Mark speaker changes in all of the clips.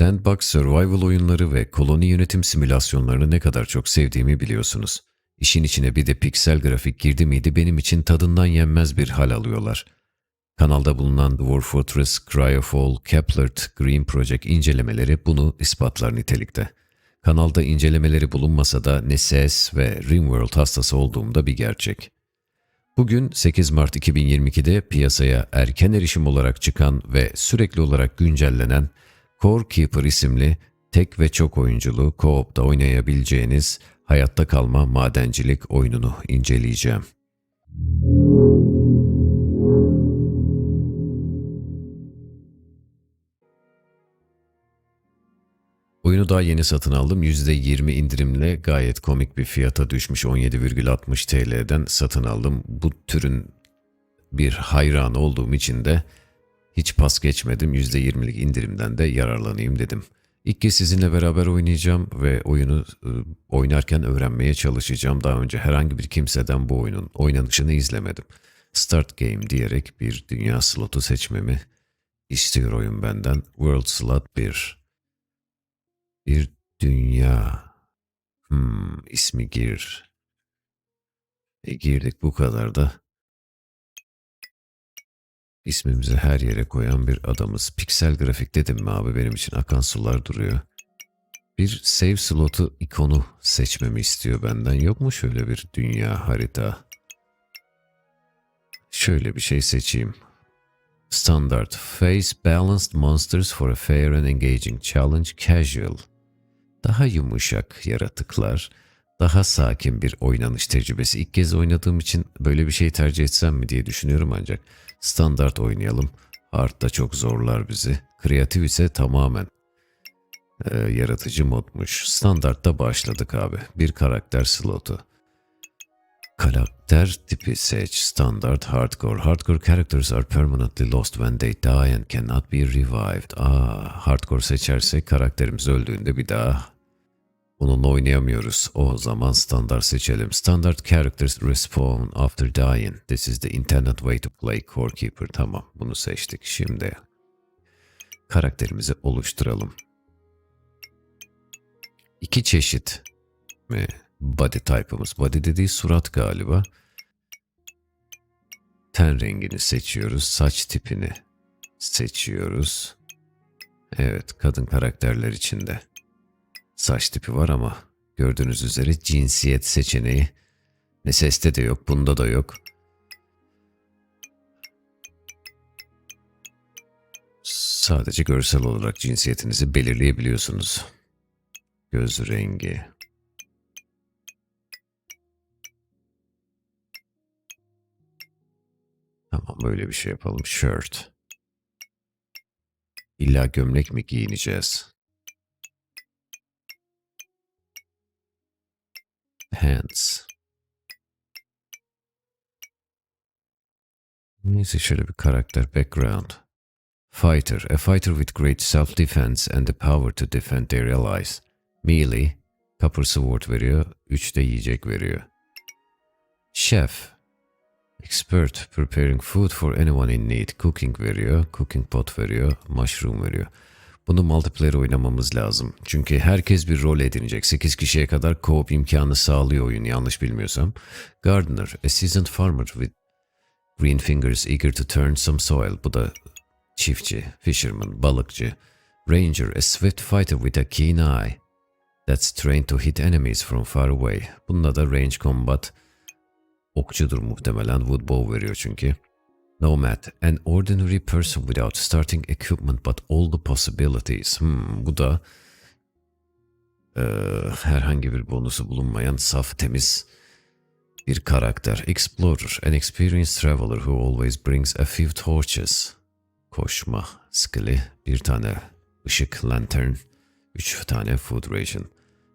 Speaker 1: Sandbox survival oyunları ve koloni yönetim simülasyonlarını ne kadar çok sevdiğimi biliyorsunuz. İşin içine bir de piksel grafik girdi miydi benim için tadından yenmez bir hal alıyorlar. Kanalda bulunan Dwarf Fortress, Cryofall, Keplert, Green Project incelemeleri bunu ispatlar nitelikte. Kanalda incelemeleri bulunmasa da Nesses ve Rimworld hastası olduğumda bir gerçek. Bugün 8 Mart 2022'de piyasaya erken erişim olarak çıkan ve sürekli olarak güncellenen Core Keeper isimli tek ve çok oyunculu co-op'ta oynayabileceğiniz hayatta kalma madencilik oyununu inceleyeceğim. Oyunu daha yeni satın aldım. %20 indirimle gayet komik bir fiyata düşmüş 17,60 TL'den satın aldım. Bu türün bir hayran olduğum için de hiç pas geçmedim. %20'lik indirimden de yararlanayım dedim. İlk kez sizinle beraber oynayacağım ve oyunu e, oynarken öğrenmeye çalışacağım. Daha önce herhangi bir kimseden bu oyunun oynanışını izlemedim. Start Game diyerek bir dünya slotu seçmemi istiyor oyun benden. World Slot 1. Bir dünya. Hmm, ismi gir. E girdik bu kadar da. İsmimizi her yere koyan bir adamız. Piksel grafik dedim mi abi benim için akan sular duruyor. Bir save slotu ikonu seçmemi istiyor benden. Yok mu şöyle bir dünya harita? Şöyle bir şey seçeyim. Standard Face Balanced Monsters for a Fair and Engaging Challenge Casual. Daha yumuşak yaratıklar, daha sakin bir oynanış tecrübesi. İlk kez oynadığım için böyle bir şey tercih etsem mi diye düşünüyorum ancak standart oynayalım. Hard da çok zorlar bizi. Kreatif ise tamamen e, yaratıcı modmuş. Standartta başladık abi. Bir karakter slotu. Karakter tipi seç. Standard hardcore. Hardcore characters are permanently lost when they die and cannot be revived. Aa, hardcore seçersek karakterimiz öldüğünde bir daha onunla oynayamıyoruz. O zaman standart seçelim. Standard characters respawn after dying. This is the intended way to play Core Keeper. Tamam bunu seçtik. Şimdi karakterimizi oluşturalım. İki çeşit mi? Body type'ımız. Body dediği surat galiba. Ten rengini seçiyoruz. Saç tipini seçiyoruz. Evet, kadın karakterler içinde. Saç tipi var ama gördüğünüz üzere cinsiyet seçeneği ne seste de yok, bunda da yok. Sadece görsel olarak cinsiyetinizi belirleyebiliyorsunuz. Göz rengi, Tamam böyle bir şey yapalım. Shirt. İlla gömlek mi giyineceğiz? Pants. Neyse şöyle bir karakter background. Fighter. A fighter with great self-defense and the power to defend their allies. Melee. Copper sword veriyor. 3 de yiyecek veriyor. Chef. Expert preparing food for anyone in need. Cooking veriyor, cooking pot veriyor, mushroom veriyor. Bunu multiplayer oynamamız lazım. Çünkü herkes bir rol edinecek. 8 kişiye kadar co-op imkanı sağlıyor oyun yanlış bilmiyorsam. Gardener, a seasoned farmer with green fingers eager to turn some soil. Bu da çiftçi, fisherman, balıkçı. Ranger, a swift fighter with a keen eye. That's trained to hit enemies from far away. Bununla da range combat okçudur muhtemelen. Wood bow veriyor çünkü. Nomad, an ordinary person without starting equipment but all the possibilities. Hmm, bu da eee, herhangi bir bonusu bulunmayan saf temiz bir karakter. Explorer, an experienced traveler who always brings a few torches. Koşma skill'i, bir tane ışık lantern, üç tane food ration.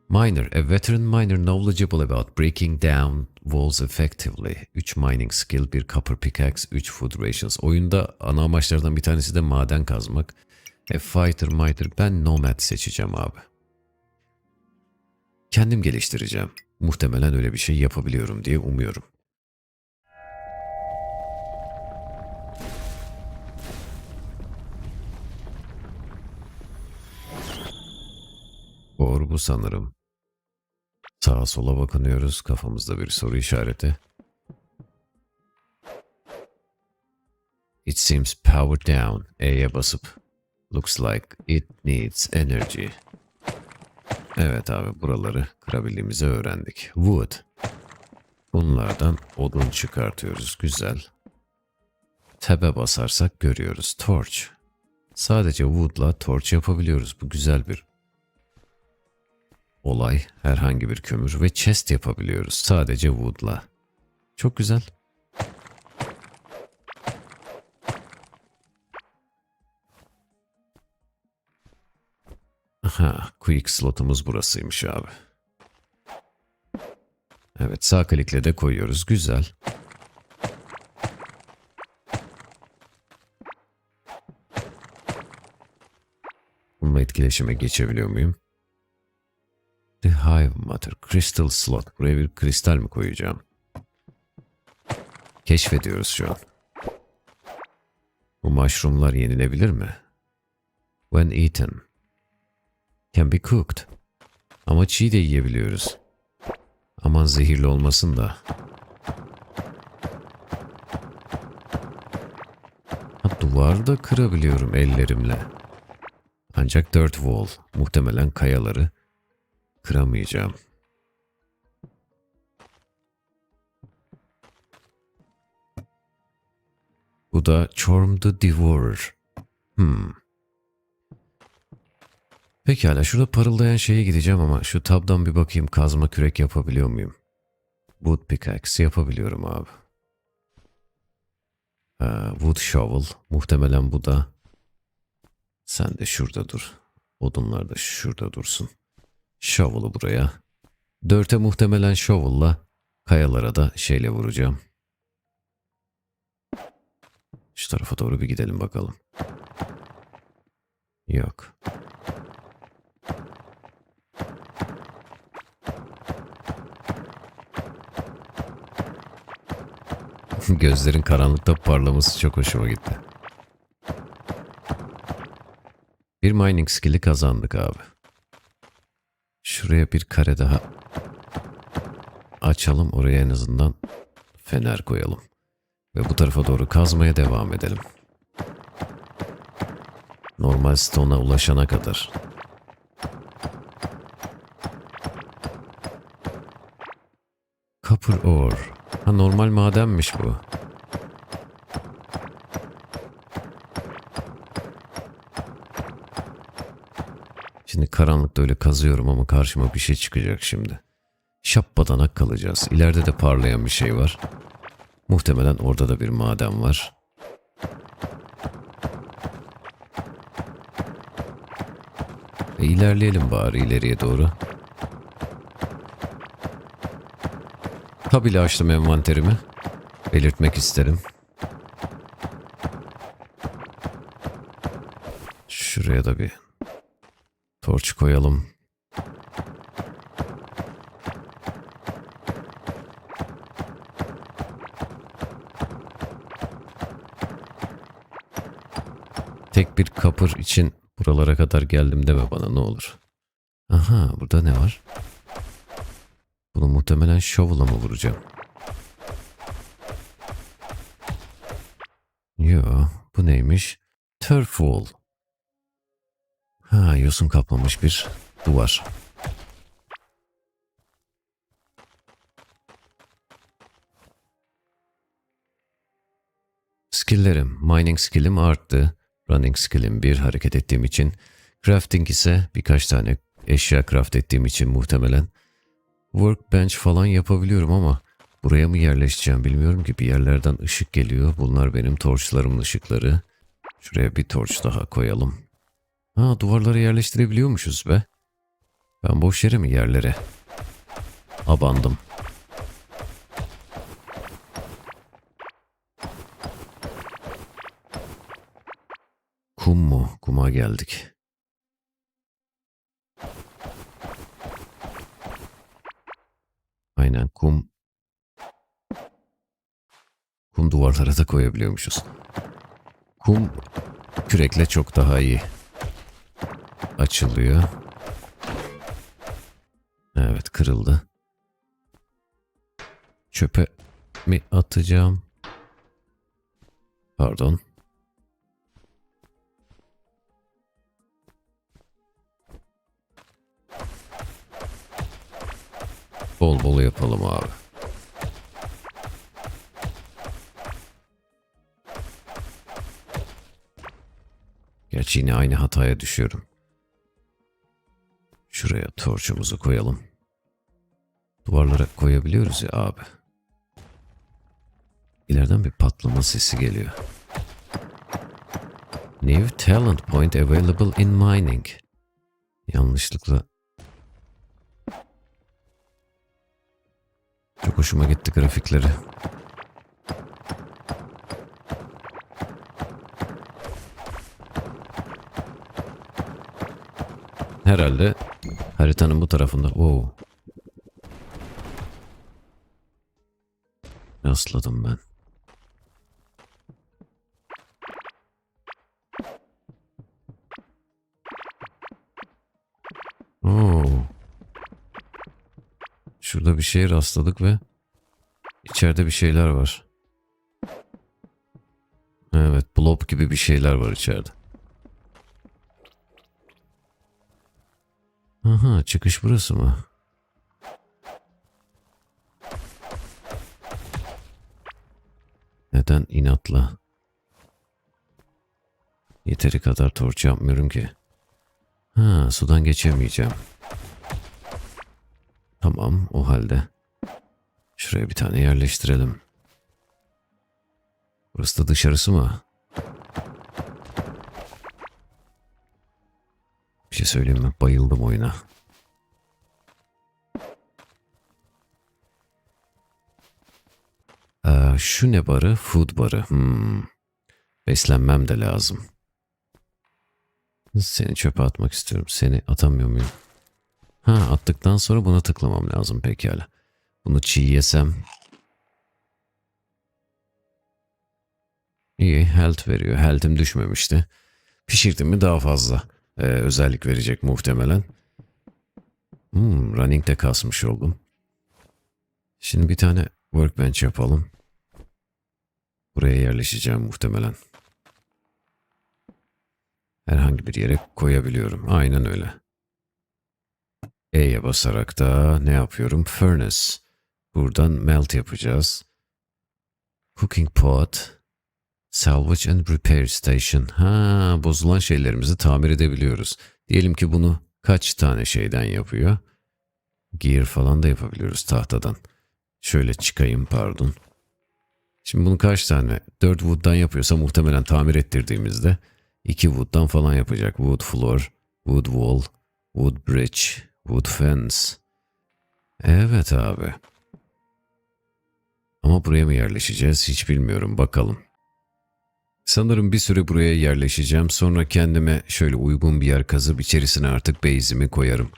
Speaker 1: Miner, a veteran miner knowledgeable about breaking down walls effectively. 3 mining skill, bir copper pickaxe, 3 food rations. Oyunda ana amaçlardan bir tanesi de maden kazmak. A fighter miter, ben nomad seçeceğim abi. Kendim geliştireceğim. Muhtemelen öyle bir şey yapabiliyorum diye umuyorum. Doğru bu sanırım. Sağa sola bakınıyoruz. Kafamızda bir soru işareti. It seems powered down. E'ye basıp. Looks like it needs energy. Evet abi buraları kırabildiğimizi öğrendik. Wood. Bunlardan odun çıkartıyoruz. Güzel. Tab'e basarsak görüyoruz. Torch. Sadece wood'la torch yapabiliyoruz. Bu güzel bir olay. Herhangi bir kömür ve chest yapabiliyoruz. Sadece wood'la. Çok güzel. Aha, quick slotumuz burasıymış abi. Evet sağ klikle de koyuyoruz. Güzel. Bununla etkileşime geçebiliyor muyum? The Hive Matter Crystal Slot. Buraya bir kristal mi koyacağım? Keşfediyoruz şu an. Bu mushroomlar yenilebilir mi? When eaten. Can be cooked. Ama çiğ de yiyebiliyoruz. Aman zehirli olmasın da. Ha, duvar da kırabiliyorum ellerimle. Ancak dirt wall, muhtemelen kayaları kıramayacağım. Bu da Chorm the Devourer. Hmm. Pekala şurada parıldayan şeye gideceğim ama şu tabdan bir bakayım kazma kürek yapabiliyor muyum? Wood pickaxe yapabiliyorum abi. Ee, wood shovel muhtemelen bu da. Sen de şurada dur. Odunlar da şurada dursun. Shovel'ı buraya. Dörte muhtemelen shovel'la kayalara da şeyle vuracağım. Şu tarafa doğru bir gidelim bakalım. Yok. Gözlerin karanlıkta parlaması çok hoşuma gitti. Bir mining skill'i kazandık abi. Şuraya bir kare daha açalım. Oraya en azından fener koyalım. Ve bu tarafa doğru kazmaya devam edelim. Normal stone'a ulaşana kadar. Copper ore. Ha normal madenmiş bu. Şimdi karanlıkta öyle kazıyorum ama karşıma bir şey çıkacak şimdi. Şappadanak kalacağız. İleride de parlayan bir şey var. Muhtemelen orada da bir maden var. E ilerleyelim bari ileriye doğru. Tabii açtım envanterimi. Belirtmek isterim. Şuraya da bir torç koyalım. Tek bir kapır için buralara kadar geldim deme bana ne olur. Aha burada ne var? Bunu muhtemelen shovel'a mı vuracağım? Yo, bu neymiş? Turf wall. Ha, yosun kaplamış bir duvar. Skill'lerim, mining skill'im arttı. Running skill'im bir hareket ettiğim için. Crafting ise birkaç tane eşya craft ettiğim için muhtemelen. Workbench falan yapabiliyorum ama buraya mı yerleşeceğim bilmiyorum ki bir yerlerden ışık geliyor. Bunlar benim torçlarımın ışıkları. Şuraya bir torç daha koyalım. Ha duvarlara yerleştirebiliyormuşuz be. Ben boş yere mi yerlere? Abandım. Kum mu? Kuma geldik. Aynen kum. Kum duvarlara da koyabiliyormuşuz. Kum kürekle çok daha iyi açılıyor. kırıldı. Çöpe mi atacağım? Pardon. Bol bol yapalım abi. Gerçi yine aynı hataya düşüyorum. Şuraya torçumuzu koyalım. Duvarlara koyabiliyoruz ya abi. İleriden bir patlama sesi geliyor. New talent point available in mining. Yanlışlıkla. Çok hoşuma gitti grafikleri. Herhalde haritanın bu tarafında. Oo. Rastladım ben. Oo. Şurada bir şeye rastladık ve içeride bir şeyler var. Evet, blob gibi bir şeyler var içeride. Aha, çıkış burası mı? Neden inatla? Yeteri kadar torç yapmıyorum ki. Ha, sudan geçemeyeceğim. Tamam, o halde. Şuraya bir tane yerleştirelim. Burası da dışarısı mı? Şey söyleyeyim mi? Bayıldım oyuna. Ee, şu ne barı? Food barı. Hmm. Beslenmem de lazım. Seni çöpe atmak istiyorum. Seni atamıyor muyum? Ha attıktan sonra buna tıklamam lazım pekala. Bunu çiğ yesem. İyi health veriyor. Health'im düşmemişti. Pişirdim mi daha fazla ee, özellik verecek muhtemelen. Hmm, running de kasmış oldum. Şimdi bir tane workbench yapalım. Buraya yerleşeceğim muhtemelen. Herhangi bir yere koyabiliyorum. Aynen öyle. E'ye basarak da ne yapıyorum? Furnace. Buradan melt yapacağız. Cooking pot. Salvage and repair station. Ha, bozulan şeylerimizi tamir edebiliyoruz. Diyelim ki bunu kaç tane şeyden yapıyor? Gear falan da yapabiliyoruz tahtadan. Şöyle çıkayım pardon. Şimdi bunu kaç tane? 4 wood'dan yapıyorsa muhtemelen tamir ettirdiğimizde 2 wood'dan falan yapacak. Wood floor, wood wall, wood bridge, wood fence. Evet abi. Ama buraya mı yerleşeceğiz hiç bilmiyorum bakalım. Sanırım bir süre buraya yerleşeceğim. Sonra kendime şöyle uygun bir yer kazıp içerisine artık base'imi koyarım.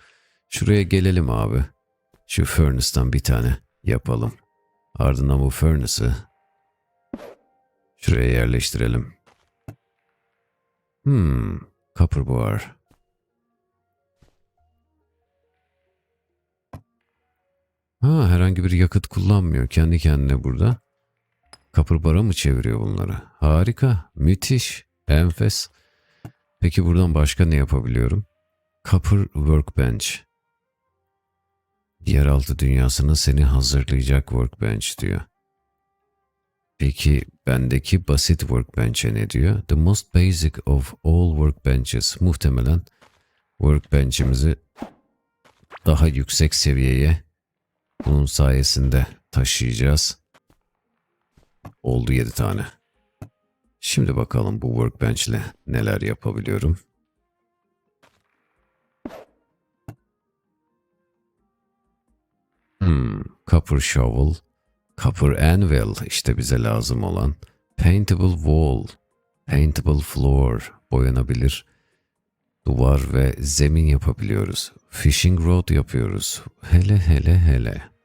Speaker 1: Şuraya gelelim abi. Şu furnace'dan bir tane yapalım. Ardından bu furnace'ı şuraya yerleştirelim. Hmm, copper bar. Ha, herhangi bir yakıt kullanmıyor. Kendi kendine burada. Copper bar'a mı çeviriyor bunları? Harika, müthiş, enfes. Peki buradan başka ne yapabiliyorum? Copper Workbench. Yeraltı dünyasına seni hazırlayacak workbench diyor. Peki bendeki basit workbench'e ne diyor? The most basic of all workbenches. Muhtemelen workbench'imizi daha yüksek seviyeye bunun sayesinde taşıyacağız. Oldu 7 tane. Şimdi bakalım bu workbench ile neler yapabiliyorum. Hmm, copper shovel, copper anvil işte bize lazım olan. Paintable wall, paintable floor, boyanabilir. Duvar ve zemin yapabiliyoruz. Fishing rod yapıyoruz. Hele hele hele.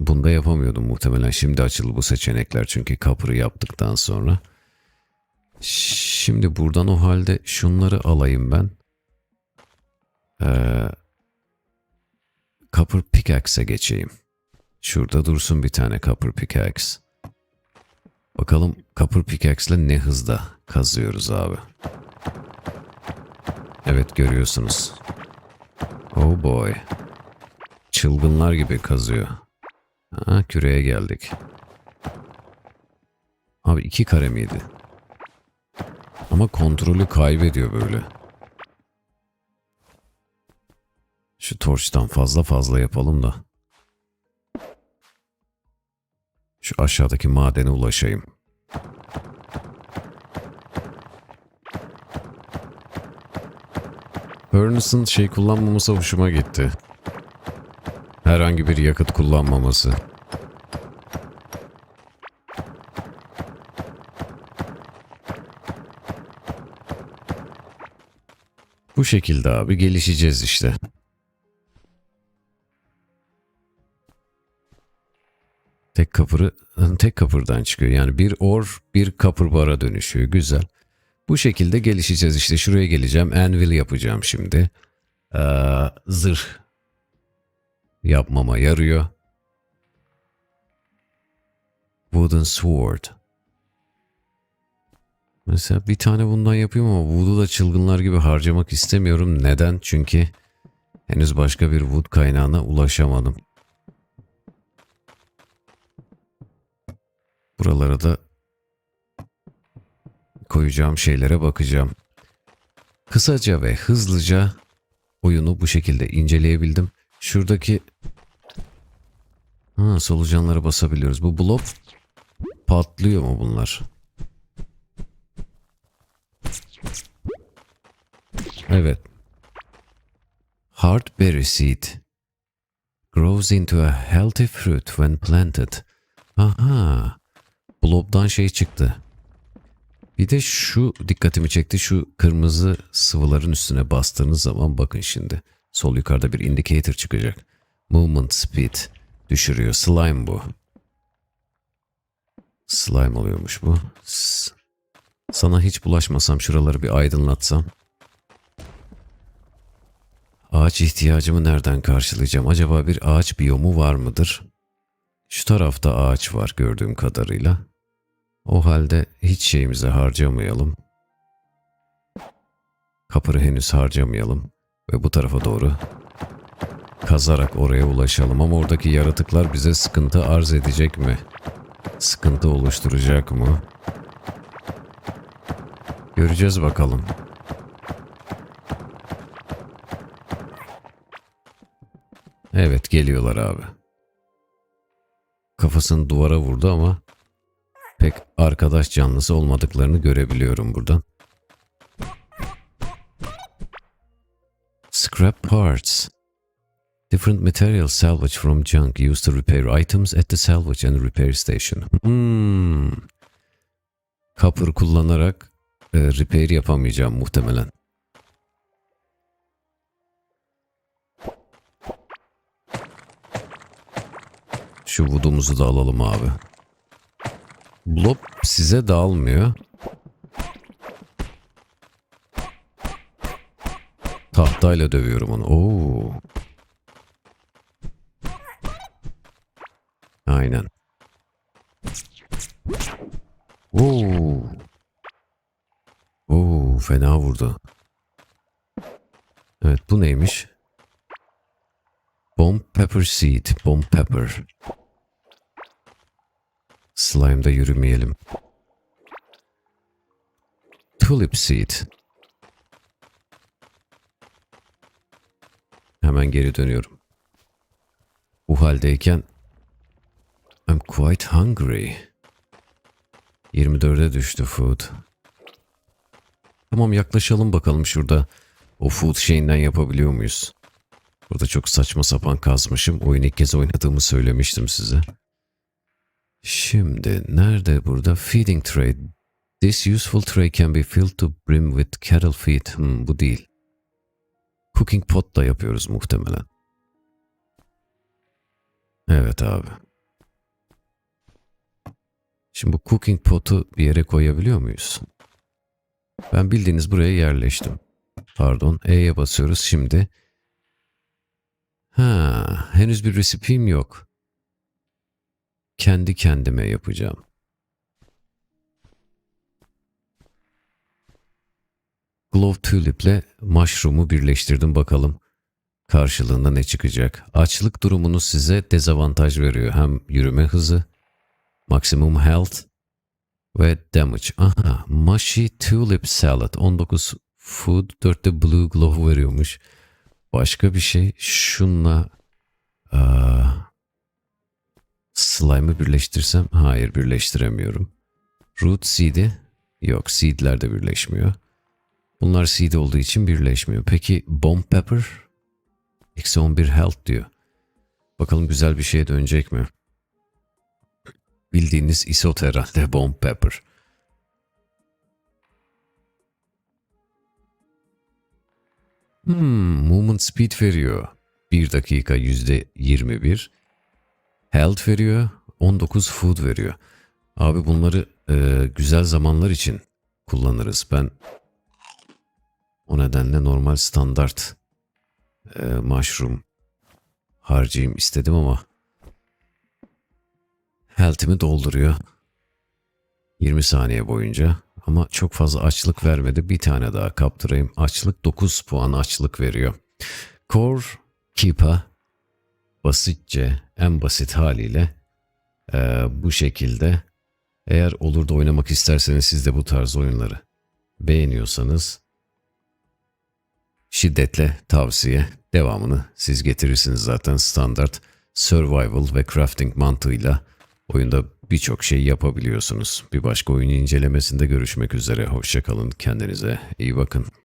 Speaker 1: Bunda yapamıyordum muhtemelen. Şimdi açıldı bu seçenekler çünkü kapırı yaptıktan sonra. Şimdi buradan o halde şunları alayım ben. Ee, Copper Pickaxe'e geçeyim. Şurada dursun bir tane Copper Pickaxe. Bakalım Copper Pickaxe'le ne hızda kazıyoruz abi. Evet görüyorsunuz. Oh boy. Çılgınlar gibi kazıyor. Ha, küreye geldik. Abi iki kare miydi? Ama kontrolü kaybediyor böyle. Şu torçtan fazla fazla yapalım da. Şu aşağıdaki madene ulaşayım. Furnace'ın şey kullanmaması hoşuma gitti. Herhangi bir yakıt kullanmaması. Bu şekilde abi gelişeceğiz işte. Tek kapırı tek kapırdan çıkıyor. Yani bir or bir kapır bara dönüşüyor. Güzel. Bu şekilde gelişeceğiz işte. Şuraya geleceğim. Anvil yapacağım şimdi. Ee, zırh yapmama yarıyor. Wooden Sword. Mesela bir tane bundan yapayım ama wood'u da çılgınlar gibi harcamak istemiyorum. Neden? Çünkü henüz başka bir wood kaynağına ulaşamadım. Buralara da koyacağım şeylere bakacağım. Kısaca ve hızlıca oyunu bu şekilde inceleyebildim. Şuradaki ha, solucanlara basabiliyoruz. Bu blob patlıyor mu bunlar? Evet. Heartberry seed grows into a healthy fruit when planted. Aha. Blob'dan şey çıktı. Bir de şu dikkatimi çekti. Şu kırmızı sıvıların üstüne bastığınız zaman bakın şimdi. Sol yukarıda bir indicator çıkacak. Movement speed düşürüyor. Slime bu. Slime oluyormuş bu. Sana hiç bulaşmasam şuraları bir aydınlatsam. Ağaç ihtiyacımı nereden karşılayacağım? Acaba bir ağaç biyomu var mıdır? Şu tarafta ağaç var gördüğüm kadarıyla. O halde hiç şeyimizi harcamayalım. Kapırı henüz harcamayalım ve bu tarafa doğru kazarak oraya ulaşalım. Ama oradaki yaratıklar bize sıkıntı arz edecek mi? Sıkıntı oluşturacak mı? Göreceğiz bakalım. Evet geliyorlar abi. Kafasını duvara vurdu ama pek arkadaş canlısı olmadıklarını görebiliyorum buradan. Scrap parts. Different materials salvaged from junk used to repair items at the salvage and repair station. Hmm. Copper kullanarak e, repair yapamayacağım muhtemelen. Şu vudumuzu da alalım abi. Blob size dağılmıyor. Tahtayla dövüyorum onu. Oo. Aynen. Oo. Oo, fena vurdu. Evet, bu neymiş? Bomb pepper seed, bomb pepper. Slime'da yürümeyelim. Tulip seed. Hemen geri dönüyorum. Bu haldeyken I'm quite hungry. 24'e düştü food. Tamam yaklaşalım bakalım şurada. O food şeyinden yapabiliyor muyuz? Burada çok saçma sapan kazmışım. Oyun ilk kez oynadığımı söylemiştim size. Şimdi nerede burada? Feeding tray. This useful tray can be filled to brim with cattle feed. Hmm, bu değil. Cooking pot da yapıyoruz muhtemelen. Evet abi. Şimdi bu cooking pot'u bir yere koyabiliyor muyuz? Ben bildiğiniz buraya yerleştim. Pardon, E'ye basıyoruz. Şimdi Ha, henüz bir resipim yok. Kendi kendime yapacağım. Glove Tulip'le Mushroom'u birleştirdim bakalım. Karşılığında ne çıkacak? Açlık durumunu size dezavantaj veriyor. Hem yürüme hızı, maksimum health ve damage. Aha, Mushy Tulip Salad 19 food 4'te blue glove veriyormuş. Başka bir şey şunla aa, slime'ı birleştirsem hayır birleştiremiyorum. Root seed'i yok seed'ler de birleşmiyor. Bunlar seed olduğu için birleşmiyor. Peki bomb pepper? Eksi 11 health diyor. Bakalım güzel bir şeye dönecek mi? Bildiğiniz isot herhalde bomb pepper. Hmm, movement speed veriyor. 1 dakika yüzde 21. Health veriyor. 19 food veriyor. Abi bunları e, güzel zamanlar için kullanırız. Ben o nedenle normal standart e, mushroom harcayayım istedim ama health'imi dolduruyor. 20 saniye boyunca ama çok fazla açlık vermedi. Bir tane daha kaptırayım. Açlık 9 puan açlık veriyor. Core Keepa basitçe en basit haliyle e, bu şekilde eğer olur da oynamak isterseniz siz de bu tarz oyunları beğeniyorsanız şiddetle tavsiye. Devamını siz getirirsiniz zaten standart survival ve crafting mantığıyla oyunda birçok şey yapabiliyorsunuz. Bir başka oyun incelemesinde görüşmek üzere. Hoşçakalın. Kendinize iyi bakın.